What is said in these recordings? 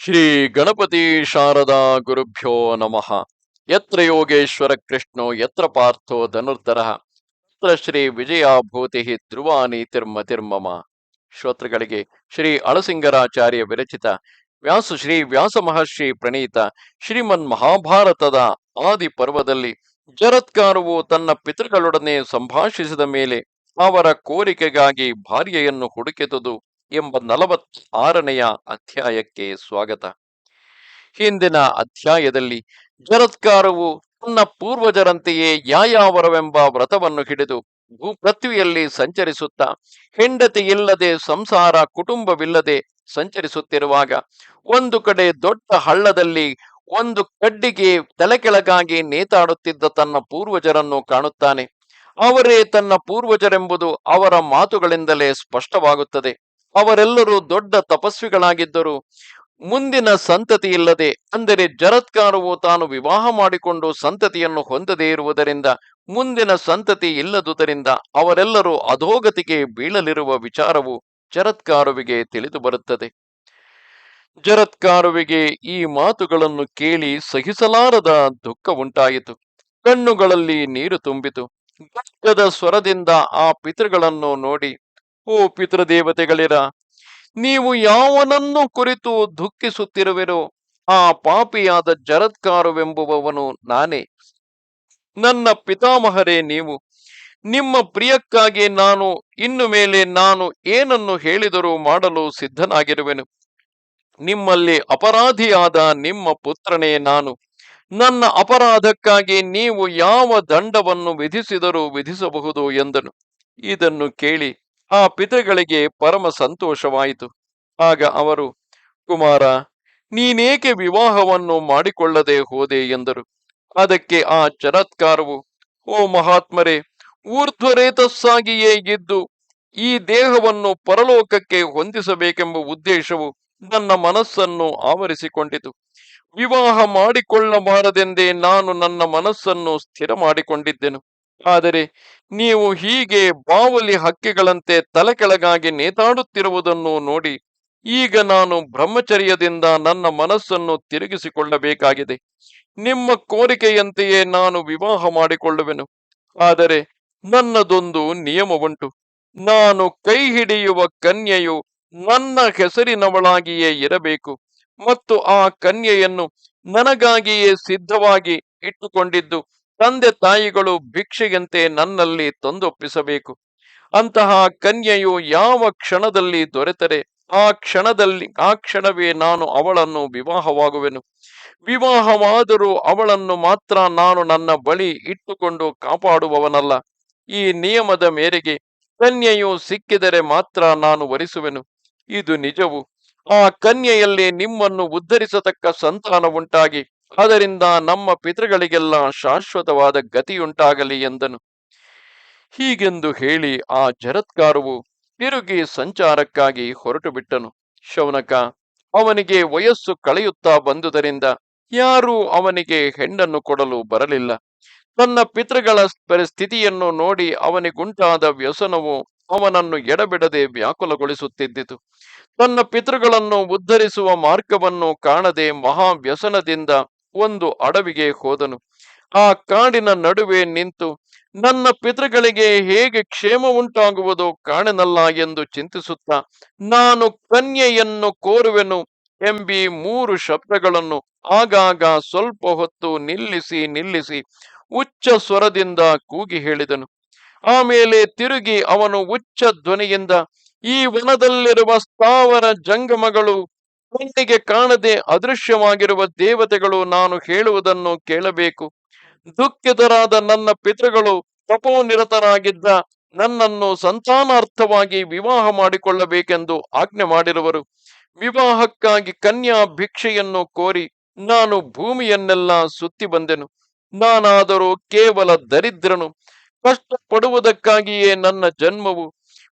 ಶ್ರೀ ಗಣಪತಿ ಶಾರದಾ ಗುರುಭ್ಯೋ ನಮಃ. ಯತ್ರ ಯೋಗೇಶ್ವರ ಕೃಷ್ಣೋ, ಯತ್ರ ಪಾರ್ಥೋ ಧನುರ್ಧರ, ಯತ್ರ ಶ್ರೀ ವಿಜಯಾಭೂತಿ ಧ್ರುವ ನೀತಿರ್ಮತಿರ್ಮಮ ಶ್ರೋತೃಗಳಿಗೆ ಶ್ರೀ ಅಳಸಿಂಗರಾಚಾರ್ಯ ವಿರಚಿತ, ವ್ಯಾಸ ಶ್ರೀ ವ್ಯಾಸ ಮಹರ್ಷಿ ಪ್ರಣೀತ, ಶ್ರೀಮನ್ ಮಹಾಭಾರತದ ಆದಿ ಪರ್ವದಲ್ಲಿ ಜರತ್ಕಾರವು ತನ್ನ ಪಿತೃಗಳೊಡನೆ ಸಂಭಾಷಿಸಿದ ಮೇಲೆ ಅವರ ಕೋರಿಕೆಗಾಗಿ ಭಾರ್ಯೆಯನ್ನು ಹುಡುಕಿದುದು ಎಂಬ ನಲವತ್ತಾರನೆಯ ಅಧ್ಯಾಯಕ್ಕೆ ಸ್ವಾಗತ. ಹಿಂದಿನ ಅಧ್ಯಾಯದಲ್ಲಿ, ಜರತ್ಕಾರವು ತನ್ನ ಪೂರ್ವಜರಂತೆಯೇ ಯಾಯಾವರವೆಂಬ ವ್ರತವನ್ನು ಹಿಡಿದು ಭೂಪೃಥ್ವಿಯಲ್ಲಿ ಸಂಚರಿಸುತ್ತಾ ಹೆಂಡತಿ ಇಲ್ಲದೆ ಸಂಸಾರ ಕುಟುಂಬವಿಲ್ಲದೆ ಸಂಚರಿಸುತ್ತಿರುವಾಗ, ಒಂದು ಕಡೆ ದೊಡ್ಡ ಹಳ್ಳದಲ್ಲಿ ಒಂದು ಕಡ್ಡಿಗೆ ತಲೆ ಕೆಳಗಾಗಿ ನೇತಾಡುತ್ತಿದ್ದ ತನ್ನ ಪೂರ್ವಜರನ್ನು ಕಾಣುತ್ತಾನೆ. ಅವರೇ ತನ್ನ ಪೂರ್ವಜರೆಂಬುದು ಅವರ ಮಾತುಗಳಿಂದಲೇ ಸ್ಪಷ್ಟವಾಗುತ್ತದೆ. ಅವರೆಲ್ಲರೂ ದೊಡ್ಡ ತಪಸ್ವಿಗಳಾಗಿದ್ದರು. ಮುಂದಿನ ಸಂತತಿ ಇಲ್ಲದೆ, ಅಂದರೆ ಜರತ್ಕಾರವು ತಾನು ವಿವಾಹ ಮಾಡಿಕೊಂಡು ಸಂತತಿಯನ್ನು ಹೊಂದದೇ ಇರುವುದರಿಂದ, ಮುಂದಿನ ಸಂತತಿ ಇಲ್ಲದುದರಿಂದ ಅವರೆಲ್ಲರೂ ಅಧೋಗತಿಗೆ ಬೀಳಲಿರುವ ವಿಚಾರವು ಜರತ್ಕಾರುವಿಗೆ ತಿಳಿದು ಬರುತ್ತದೆ. ಜರತ್ಕಾರುವಿಗೆ ಈ ಮಾತುಗಳನ್ನು ಕೇಳಿ ಸಹಿಸಲಾರದ ದುಃಖ ಉಂಟಾಯಿತು. ಕಣ್ಣುಗಳಲ್ಲಿ ನೀರು ತುಂಬಿತು. ದುಃಖದ ಸ್ವರದಿಂದ ಆ ಪಿತೃಗಳನ್ನು ನೋಡಿ ಓ ಪಿತೃದೇವತೆಗಳಿರ ನೀವು ಯಾವನನ್ನು ಕುರಿತು ದುಃಖಿಸುತ್ತಿರುವಿರೋ ಆ ಪಾಪಿಯಾದ ಜರತ್ಕಾರವೆಂಬುವವನು ನಾನೇ. ನನ್ನ ಪಿತಾಮಹರೇ, ನೀವು ನಿಮ್ಮ ಪ್ರಿಯಕ್ಕಾಗಿ ನಾನು ಇನ್ನು ಮೇಲೆ ನಾನು ಏನನ್ನು ಹೇಳಿದರೂ ಮಾಡಲು ಸಿದ್ಧನಾಗಿರುವೆನು. ನಿಮ್ಮಲ್ಲಿ ಅಪರಾಧಿಯಾದ ನಿಮ್ಮ ಪುತ್ರನೇ ನಾನು. ನನ್ನ ಅಪರಾಧಕ್ಕಾಗಿ ನೀವು ಯಾವ ದಂಡವನ್ನು ವಿಧಿಸಿದರೂ ವಿಧಿಸಬಹುದು ಎಂದನು. ಇದನ್ನು ಕೇಳಿ ಆ ಪಿತೃಗಳಿಗೆ ಪರಮ ಸಂತೋಷವಾಯಿತು. ಆಗ ಅವರು, ಕುಮಾರ, ನೀನೇಕೆ ವಿವಾಹವನ್ನು ಮಾಡಿಕೊಳ್ಳದೆ ಹೋದೆ? ಎಂದರು. ಅದಕ್ಕೆ ಆ ಚರತ್ಕಾರವು ಓ ಮಹಾತ್ಮರೇ, ಊರ್ಧ್ವರೇತಸ್ಸಾಗಿಯೇ ಇದ್ದು, ಈ ದೇಹವನ್ನು ಪರಲೋಕಕ್ಕೆ ಹೊಂದಿಸಬೇಕೆಂಬ ಉದ್ದೇಶವು ನನ್ನ ಮನಸ್ಸನ್ನು ಆವರಿಸಿಕೊಂಡಿತು. ವಿವಾಹ ಮಾಡಿಕೊಳ್ಳಬಾರದೆಂದೇ ನಾನು ನನ್ನ ಮನಸ್ಸನ್ನು ಸ್ಥಿರ ಮಾಡಿಕೊಂಡಿದ್ದೆನು ಆದರೆ ನೀವು ಹೀಗೆ ಬಾವಲಿ ಹಕ್ಕಿಗಳಂತೆ ತಲೆ ಕೆಳಗಾಗಿ ನೇತಾಡುತ್ತಿರುವುದನ್ನು ನೋಡಿ ಈಗ ನಾನು ಬ್ರಹ್ಮಚರ್ಯದಿಂದ ನನ್ನ ಮನಸ್ಸನ್ನು ತಿರುಗಿಸಿಕೊಳ್ಳಬೇಕಾಗಿದೆ. ನಿಮ್ಮ ಕೋರಿಕೆಯಂತೆಯೇ ನಾನು ವಿವಾಹ ಮಾಡಿಕೊಳ್ಳುವೆನು. ಆದರೆ ನನ್ನದೊಂದು ನಿಯಮವುಂಟು. ನಾನು ಕೈ ಹಿಡಿಯುವ ಕನ್ಯೆಯು ನನ್ನ ಹೆಸರಿನವಳಾಗಿಯೇ ಇರಬೇಕು ಮತ್ತು ಆ ಕನ್ಯೆಯನ್ನು ನನಗಾಗಿಯೇ ಸಿದ್ಧವಾಗಿ ಇಟ್ಟುಕೊಂಡಿದ್ದು ತಂದೆ ತಾಯಿಗಳು ಭಿಕ್ಷೆಯಂತೆ ನನ್ನಲ್ಲಿ ತಂದೊಪ್ಪಿಸಬೇಕು. ಅಂತಹ ಕನ್ಯೆಯು ಯಾವ ಕ್ಷಣದಲ್ಲಿ ದೊರೆತರೆ, ಆ ಕ್ಷಣದಲ್ಲಿ, ಆ ಕ್ಷಣವೇ ನಾನು ಅವಳನ್ನು ವಿವಾಹವಾಗುವೆನು. ವಿವಾಹವಾದರೂ ಅವಳನ್ನು ಮಾತ್ರ ನಾನು ನನ್ನ ಬಳಿ ಇಟ್ಟುಕೊಂಡು ಕಾಪಾಡುವವನಲ್ಲ. ಈ ನಿಯಮದ ಮೇರೆಗೆ ಕನ್ಯೆಯು ಸಿಕ್ಕಿದರೆ ಮಾತ್ರ ನಾನು ವರಿಸುವೆನು. ಇದು ನಿಜವು. ಆ ಕನ್ಯೆಯಲ್ಲಿ ನಿಮ್ಮನ್ನು ಉದ್ಧರಿಸತಕ್ಕ ಸಂತಾನ ಉಂಟಾಗಿ ಅದರಿಂದ ನಮ್ಮ ಪಿತೃಗಳಿಗೆಲ್ಲ ಶಾಶ್ವತವಾದ ಗತಿಯುಂಟಾಗಲಿ ಎಂದನು. ಹೀಗೆಂದು ಹೇಳಿ ಆ ಜರತ್ಕಾರವು ತಿರುಗಿ ಸಂಚಾರಕ್ಕಾಗಿ ಹೊರಟು ಬಿಟ್ಟನು ಶೌನಕ, ಅವನಿಗೆ ವಯಸ್ಸು ಕಳೆಯುತ್ತಾ ಬಂದುದರಿಂದ ಯಾರೂ ಅವನಿಗೆ ಹೆಣ್ಣನ್ನು ಕೊಡಲು ಬರಲಿಲ್ಲ. ತನ್ನ ಪಿತೃಗಳ ಪರಿಸ್ಥಿತಿಯನ್ನು ನೋಡಿ ಅವನಿಗುಂಟಾದ ವ್ಯಸನವು ಅವನನ್ನು ಎಡಬಿಡದೆ ವ್ಯಾಕುಲಗೊಳಿಸುತ್ತಿದ್ದಿತು. ತನ್ನ ಪಿತೃಗಳನ್ನು ಉದ್ಧರಿಸುವ ಮಾರ್ಗವನ್ನು ಕಾಣದೆ ಮಹಾ ವ್ಯಸನದಿಂದ ಒಂದು ಅಡವಿಗೆ ಹೋದನು. ಆ ಕಾಡಿನ ನಡುವೆ ನಿಂತು, ನನ್ನ ಪಿತೃಗಳಿಗೆ ಹೇಗೆ ಕ್ಷೇಮ ಉಂಟಾಗುವುದೋ ಕಾಣನಲ್ಲ ಎಂದು ಚಿಂತಿಸುತ್ತಾ, ನಾನು ಕನ್ಯೆಯನ್ನು ಕೋರುವೆನು ಎಂಬಿ ಮೂರು ಶಬ್ದಗಳನ್ನು ಆಗಾಗ ಸ್ವಲ್ಪ ಹೊತ್ತು ನಿಲ್ಲಿಸಿ ನಿಲ್ಲಿಸಿ ಉಚ್ಚ ಸ್ವರದಿಂದ ಕೂಗಿ ಹೇಳಿದನು. ಆಮೇಲೆ ತಿರುಗಿ ಅವನು ಉಚ್ಚ ಧ್ವನಿಯಿಂದ, ಈ ವನದಲ್ಲಿರುವ ಸ್ಥಾವರ ಜಂಗಮಗಳು ಕಣ್ಣಿಗೆ ಕಾಣದೆ ಅದೃಶ್ಯವಾಗಿರುವ ದೇವತೆಗಳು ನಾನು ಹೇಳುವುದನ್ನು ಕೇಳಬೇಕು. ದುಃಖಿತರಾದ ನನ್ನ ಪಿತೃಗಳು ತಪೋನಿರತರಾಗಿದ್ದ ನನ್ನನ್ನು ಸಂತಾನಾರ್ಥವಾಗಿ ವಿವಾಹ ಮಾಡಿಕೊಳ್ಳಬೇಕೆಂದು ಆಜ್ಞೆ ಮಾಡಿರುವರು. ವಿವಾಹಕ್ಕಾಗಿ ಕನ್ಯಾ ಭಿಕ್ಷೆಯನ್ನು ಕೋರಿ ನಾನು ಭೂಮಿಯನ್ನೆಲ್ಲ ಸುತ್ತಿ ಬಂದೆನು. ನಾನಾದರೂ ಕೇವಲ ದರಿದ್ರನು. ಕಷ್ಟಪಡುವುದಕ್ಕಾಗಿಯೇ ನನ್ನ ಜನ್ಮವು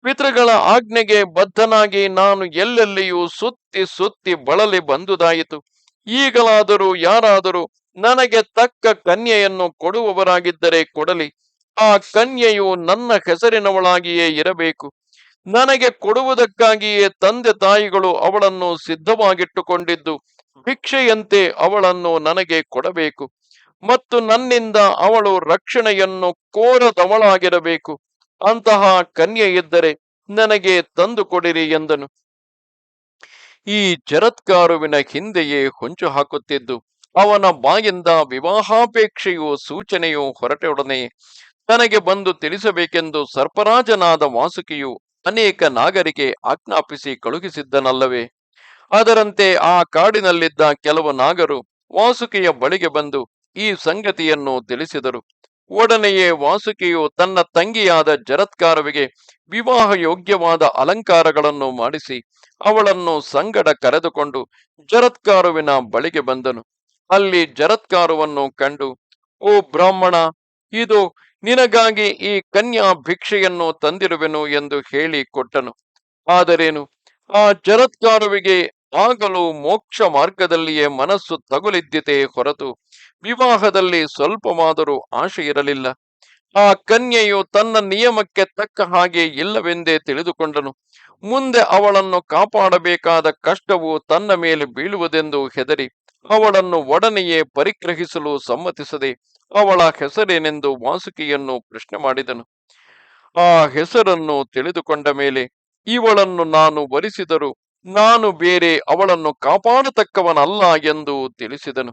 ಪಿತೃಗಳ ಆಜ್ಞೆಗೆ ಬದ್ಧನಾಗಿ ನಾನು ಎಲ್ಲೆಲ್ಲಿಯೂ ಸುತ್ತಿ ಸುತ್ತಿ ಬಳಲಿ ಬಂದುದಾಯಿತು. ಈಗಲಾದರೂ ಯಾರಾದರೂ ನನಗೆ ತಕ್ಕ ಕನ್ಯೆಯನ್ನು ಕೊಡುವವರಾಗಿದ್ದರೆ ಕೊಡಲಿ. ಆ ಕನ್ಯೆಯು ನನ್ನ ಹೆಸರಿನವಳಾಗಿಯೇ ಇರಬೇಕು. ನನಗೆ ಕೊಡುವುದಕ್ಕಾಗಿಯೇ ತಂದೆ ತಾಯಿಗಳು ಅವಳನ್ನು ಸಿದ್ಧವಾಗಿಟ್ಟುಕೊಂಡಿದ್ದು, ಭಿಕ್ಷೆಯಂತೆ ಅವಳನ್ನು ನನಗೆ ಕೊಡಬೇಕು. ಮತ್ತು ನನ್ನಿಂದ ಅವಳು ರಕ್ಷಣೆಯನ್ನು ಕೋರದವಳಾಗಿರಬೇಕು. ಅಂತಹ ಕನ್ಯೆ ಇದ್ದರೆ ನನಗೆ ತಂದು ಕೊಡಿರಿ ಎಂದನು. ಈ ಜರತ್ಕಾರುವಿನ ಹಿಂದೆಯೇ ಹೊಂಚು ಹಾಕುತ್ತಿದ್ದು, ಅವನ ಬಾಯಿಂದ ವಿವಾಹಾಪೇಕ್ಷೆಯು ಸೂಚನೆಯು ಹೊರಟೊಡನೆ ತನಗೆ ಬಂದು ತಿಳಿಸಬೇಕೆಂದು ಸರ್ಪರಾಜನಾದ ವಾಸುಕಿಯು ಅನೇಕ ನಾಗರಿಗೆ ಆಜ್ಞಾಪಿಸಿ ಕಳುಹಿಸಿದ್ದನಲ್ಲವೇ? ಅದರಂತೆ ಆ ಕಾಡಿನಲ್ಲಿದ್ದ ಕೆಲವು ನಾಗರು ವಾಸುಕಿಯ ಬಳಿಗೆ ಬಂದು ಈ ಸಂಗತಿಯನ್ನು ತಿಳಿಸಿದರು. ಒಡನೆಯೇ ವಾಸುಕಿಯು ತನ್ನ ತಂಗಿಯಾದ ಜರತ್ಕಾರವಿಗೆ ವಿವಾಹ ಯೋಗ್ಯವಾದ ಅಲಂಕಾರಗಳನ್ನು ಮಾಡಿಸಿ ಅವಳನ್ನು ಸಂಗಡ ಕರೆದುಕೊಂಡು ಜರತ್ಕಾರುವಿನ ಬಳಿಗೆ ಬಂದನು. ಅಲ್ಲಿ ಜರತ್ಕಾರುವನ್ನು ಕಂಡು, ಓ ಬ್ರಾಹ್ಮಣ, ಇದು ನಿನಗಾಗಿ ಈ ಕನ್ಯಾ ಭಿಕ್ಷೆಯನ್ನು ತಂದಿರುವೆನು ಎಂದು ಹೇಳಿ ಕೊಟ್ಟನು. ಆದರೇನು? ಆ ಜರತ್ಕಾರುವಿಗೆ ಆಗಲೂ ಮೋಕ್ಷ ಮಾರ್ಗದಲ್ಲಿಯೇ ಮನಸ್ಸು ತಗುಲಿದ್ದಿತೇ ಹೊರತು ವಿವಾಹದಲ್ಲಿ ಸ್ವಲ್ಪವಾದರೂ ಆಶೆ ಇರಲಿಲ್ಲ. ಆ ಕನ್ಯೆಯು ತನ್ನ ನಿಯಮಕ್ಕೆ ತಕ್ಕ ಹಾಗೆ ಇಲ್ಲವೆಂದೇ ತಿಳಿದುಕೊಂಡನು. ಮುಂದೆ ಅವಳನ್ನು ಕಾಪಾಡಬೇಕಾದ ಕಷ್ಟವು ತನ್ನ ಮೇಲೆ ಬೀಳುವುದೆಂದು ಹೆದರಿ, ಅವಳನ್ನು ಒಡನೆಯೇ ಪರಿಗ್ರಹಿಸಲು ಸಮ್ಮತಿಸದೆ ಅವಳ ಹೆಸರೇನೆಂದು ವಾಸುಕಿಯನ್ನು ಪ್ರಶ್ನೆ ಮಾಡಿದನು. ಆ ಹೆಸರನ್ನು ತಿಳಿದುಕೊಂಡ ಮೇಲೆ, ಇವಳನ್ನು ನಾನು ವರಿಸಿದರು ನಾನು ಬೇರೆ ಅವಳನ್ನು ಕಾಪಾಡತಕ್ಕವನಲ್ಲ ಎಂದು ತಿಳಿಸಿದನು.